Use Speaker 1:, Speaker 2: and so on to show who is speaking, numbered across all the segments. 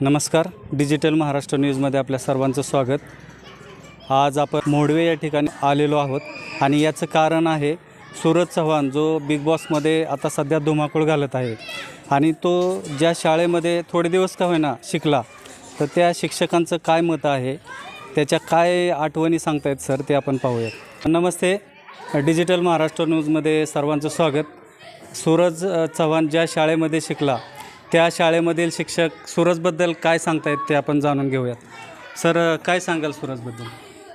Speaker 1: नमस्कार. डिजिटल महाराष्ट्र न्यूजमध्ये आपल्या सर्वांचं स्वागत. आज आपण मोडवे या ठिकाणी आलेलो आहोत आणि याचं कारण आहे सूरज चव्हाण जो बिग बॉसमध्ये आता सध्या धुमाकूळ घालत आहे. आणि तो ज्या शाळेमध्ये थोडे दिवस का होईना शिकला तर त्या शिक्षकांचं काय मत आहे? त्याच्या काय आठवणी सांगतायत सर? ते आपण पाहूयात. नमस्ते. डिजिटल महाराष्ट्र न्यूजमध्ये सर्वांचं स्वागत. सूरज चव्हाण ज्या शाळेमध्ये शिकला त्या शाळेमधील शिक्षक सूरजबद्दल काय सांगतायत ते आपण जाणून घेऊयात. सर काय सांगाल सूरजबद्दल?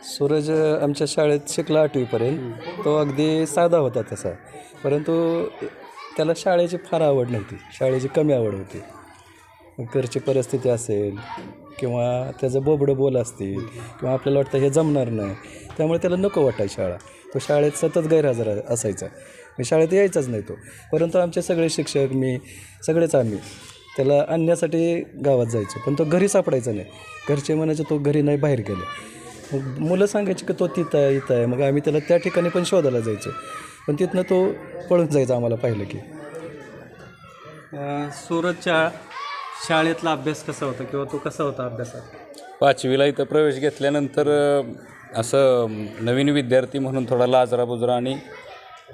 Speaker 2: सूरज आमच्या शाळेत शिकला आठवीपर्यंत. तो अगदी साधा होता तसा. परंतु त्याला शाळेची फार आवड नव्हती. शाळेची कमी आवड होती. घरची परिस्थिती असेल किंवा त्याचं बोबडं बोल असतील किंवा आपल्याला वाटतं हे जमणार नाही त्यामुळे त्याला नको वाटायची शाळा. तो शाळेत सतत गैरहजर असायचा. मी शाळेत यायचाच नाही तो. परंतु आमचे सगळे शिक्षक मी सगळेच आम्ही त्याला आणण्यासाठी गावात जायचो. पण तो घरी सापडायचा नाही. घरचे म्हणायचे तो घरी नाही बाहेर गेले. मग मुलं सांगायची की तो तिथं आहे इथं आहे. मग आम्ही त्याला त्या ठिकाणी पण शोधायला जायचो. पण तिथनं तो पळून जायचा आम्हाला पाहिलं की.
Speaker 1: अ, सूरजच्या शाळेतला अभ्यास कसा होता किंवा तो कसा होता अभ्यासात?
Speaker 3: पाचवीला इथं प्रवेश घेतल्यानंतर अ, असं नवीन विद्यार्थी म्हणून थोडा लाजराबुजरा आणि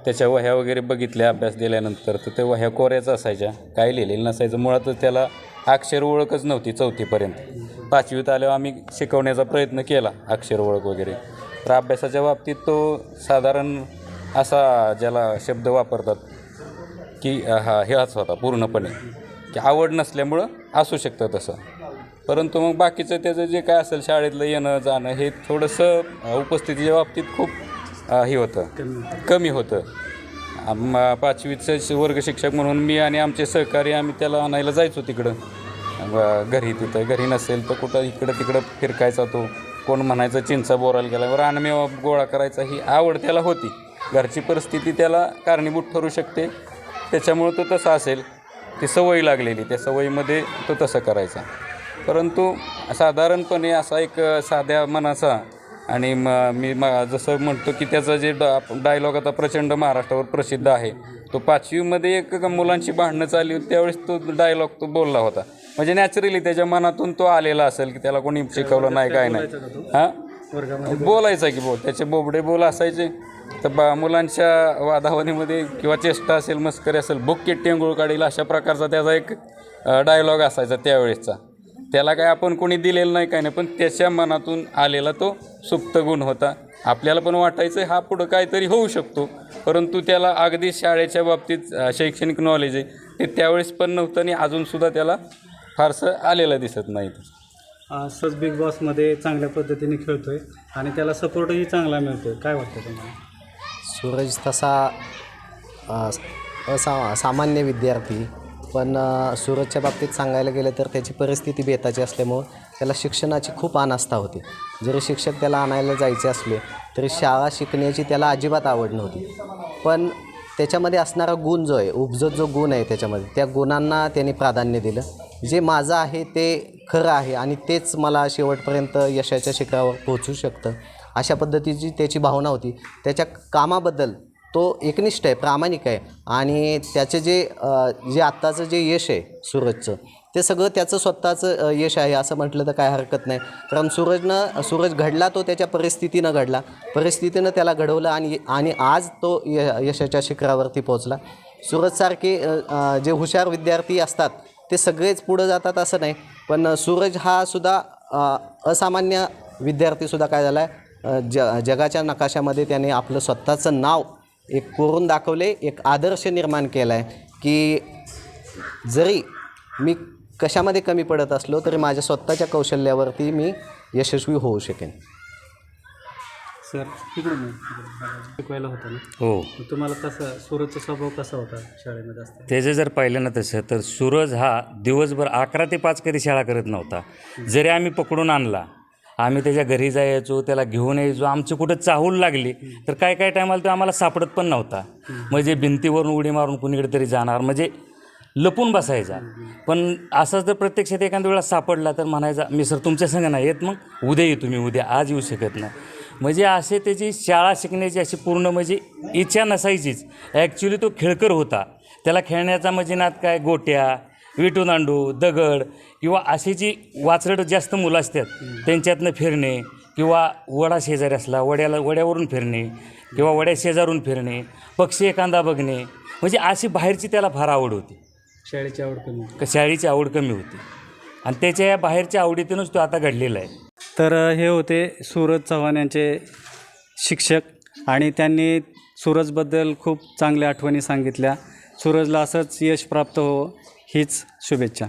Speaker 3: त्याच्या वह्या वगैरे बघितल्या अभ्यास दिल्यानंतर तर ते वह्या कोऱ्याच असायच्या. काय लिहिलेलं नसायचं. मुळातच त्याला अक्षर ओळखच नव्हती चौथीपर्यंत. पाचवीत आल्यावर आम्ही शिकवण्याचा प्रयत्न केला अक्षर ओळख वगैरे. तर अभ्यासाच्या बाबतीत तो साधारण असा ज्याला शब्द वापरतात की हा हेच होता पूर्णपणे. की आवड नसल्यामुळं असू शकतं तसं. परंतु मग बाकीचं त्याचं जे काय असेल शाळेतलं येणं जाणं हे थोडंसं उपस्थितीच्या बाबतीत खूप हे होतं. कमी होतं. आम पाचवीचं वर्ग शिक्षक म्हणून मी आणि आमचे सहकारी आम्ही त्याला आणायला जायचो तिकडं. घरी तिथं. घरी नसेल तर कुठं इकडं तिकडं फिरकायचा तो. कोण म्हणायचं चिंचा बोरायला गेला. रानमेवा गोळा करायचा ही आवड त्याला होती. घरची परिस्थिती त्याला कारणीभूत ठरू शकते. त्याच्यामुळं तो तसा असेल. ती सवय लागलेली त्या सवयीमध्ये तो तसं करायचा. परंतु साधारणपणे असा एक साध्या मनाचा आणि म मी म जसं म्हणतो की त्याचा जे डा डायलॉग आता प्रचंड महाराष्ट्रावर प्रसिद्ध आहे तो पाचवीमध्ये एक मुलांची भांडणं चालली होती त्यावेळेस तो डायलॉग तो बोलला होता. म्हणजे नॅचरली त्याच्या मनातून तो आलेला असेल की त्याला कोणी शिकवलं नाही काय नाही. हां? बोलायचा की बोल? त्याचे बोबडे बोल असायचे. तर बा मुलांच्या वादावादीमध्ये किंवा चेष्टा असेल मस्करी असेल बुक्के टेंगुळ काढील अशा प्रकारचा त्याचा एक डायलॉग असायचा त्यावेळेसचा. त्याला काय आपण कोणी दिलेलं नाही काय नाही पण त्याच्या मनातून आलेला तो सुप्त गुण होता. आपल्याला पण वाटायचं हा पुढं काहीतरी होऊ शकतो. परंतु त्याला अगदी शाळेच्या बाबतीत शैक्षणिक नॉलेज आहे ते त्यावेळेस पण नव्हतं आणि अजूनसुद्धा त्याला फारसं आलेलं दिसत नाही.
Speaker 1: असंच बिग बॉसमध्ये चांगल्या पद्धतीने खेळतो आहे आणि त्याला सपोर्टही चांगला मिळतो आहे काय वाटतं तुम्हाला?
Speaker 4: सूरज तसा असा सामान्य विद्यार्थी पण सूरजच्या बाबतीत सांगायला गेलं तर त्याची परिस्थिती बेताची असल्यामुळं त्याला शिक्षणाची खूप अनास्था होती. जरी शिक्षक त्याला आणायला जायचे असले तरी शाळा शिकण्याची त्याला अजिबात आवड नव्हती. पण त्याच्यामध्ये असणारा गुण जो आहे उपजत जो गुण आहे त्याच्यामध्ये त्या गुणांना त्याने प्राधान्य दिलं. जे माझं आहे ते खरं आहे आणि तेच मला शेवटपर्यंत यशाच्या शिखरावर पोहोचू शकतं. अशा पद्धतीची त्याची भावना होती. त्याच्या कामाबद्दल तो एकनिष्ठ आहे प्रामाणिक आहे आणि त्याचे जे जे आत्ताचं जे यश आहे सूरजचं ते सगळं त्याचं स्वतःचं यश आहे असं म्हटलं तर काय हरकत नाही. कारण सूरजनं सूरज घडला तो त्याच्या परिस्थितीनं घडला. परिस्थितीनं त्याला घडवलं आणि आणि आज तो य यशाच्या शिखरावरती पोहोचला. सूरजसारखे जे हुशार विद्यार्थी असतात ते सगळेच पुढं जातात असं नाही. पण सूरज हा सुद्धा असामान्य विद्यार्थीसुद्धा काय झाला आहे ज जगाच्या नकाशामध्ये त्याने आपलं स्वतःचं नाव एक कोरून दाखवले एक आदर्श निर्माण केला आहे. की जरी मी कशामध्ये कमी पडत असलो तरी माझ्या स्वतःच्या कौशल्यावरती मी यशस्वी होऊ शकेन.
Speaker 1: सर तिकडून ये. शिकवायला होतं ना?
Speaker 5: हो.
Speaker 1: मग तुम्हाला कसा सूरजचा स्वभाव कसा होता शाळेमध्ये असताना
Speaker 5: त्याचं जर पाहिलं ना तसं तर सूरज हा दिवसभर अकरा ते पाच कधी शाळा करत नव्हता. जरी आम्ही पकडून आणला आम्ही त्याच्या घरी जायचो त्याला घेऊन यायचो आमची कुठं चाहूल लागली तर काय काय टायमाला तो आम्हाला सापडत पण नव्हता. म्हणजे भिंतीवरून उडी मारून कुणीकडे तरी जाणार म्हणजे लपून बसायचा. पण असंच जर प्रत्यक्षात एखाद्या वेळा सापडला तर म्हणायचा मी सर तुमच्या संग नाही येत मग उद्या येतो मी उद्या आज येऊ शकत नाही. म्हणजे असे त्याची शाळा शिकण्याची अशी पूर्ण म्हणजे इच्छा नसायचीच. ॲक्च्युली तो खेळकर होता. त्याला खेळण्याचा म्हणजे नात काय? गोट्या विटू दांडू दगड किंवा अशी जी वाचरट जास्त मुलं असतात त्यांच्यातनं फिरणे किंवा वडा शेजारी असला वड्याला वड्यावरून फिरणे किंवा वड्या शेजारून फिरणे पक्षी एखादा बघणे म्हणजे अशी बाहेरची त्याला फार आवड होती.
Speaker 1: शाळेची आवड कमी
Speaker 5: क- शाळेची आवड कमी होती. आणि त्याच्या या बाहेरच्या आवडीतूनच तो आता घडलेला आहे.
Speaker 1: तर हे होते सूरज चव्हाण यांचे शिक्षक आणि त्यांनी सूरजबद्दल खूप चांगल्या आठवणी सांगितल्या. सूरजला असंच यश प्राप्त हो हीच शुभेच्छा.